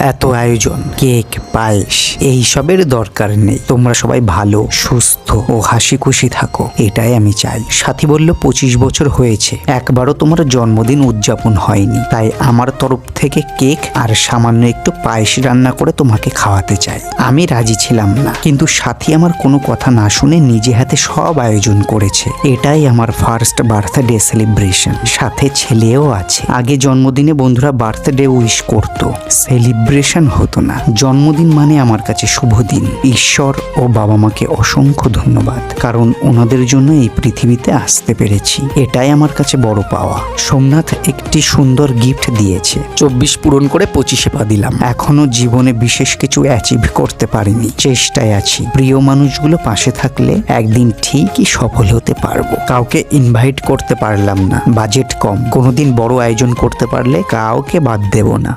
এত আয়োজন, কেক, পায়েস, এইসবের দরকার নেই। তোমরা সবাই ভালো, সুস্থ ও হাসি খুশি থাকো, এটাই আমি চাই। সাথী বলল, পঁচিশ বছর হয়েছে, একবারও তোমার জন্মদিন উদযাপন হয়নি। তাই আমার তরফ থেকে কেক আর সামান্য একটু পায়েস রান্না করে তোমাকে খাওয়াতে চাই। আমি রাজি ছিলাম না। কিন্তু সাথী আমার কোনো কথা না শুনে নিজে হাতে সব আয়োজন করেছে। এটাই আমার ফার্স্ট বার্থডে সেলিব্রেশন সাথে ছেলেও আছে। আগে জন্মদিনে বন্ধুরা বার্থডে উইশ করত। সেলিব্রেশন হতো না। জন্মদিন মানে আমার কাছে শুভ দিন। ঈশ্বর ও বাবা মাকে অসংখ্য ধন্যবাদ কারণ ওনাদের জন্য এই পৃথিবীতে আসতে পেরেছি। এটাই আমার কাছে বড় পাওয়া। সোমনাথ একটি সুন্দর গিফট দিয়েছে। চব্বিশ পূরণ করে পঁচিশে পা দিলাম। এখনও জীবনে বিশেষ কিছু অ্যাচিভ করতে পারিনি। চেষ্টায় আছি। প্রিয় মানুষগুলো পাশে থাকলে একদিন ঠিকই সফল হতে পারব। কাউকে ইনভাইট করতে পারলাম না। বাজেট কম। কোনোদিন বড় আয়োজন করতে পারলে কাউকে বাদ দেব না।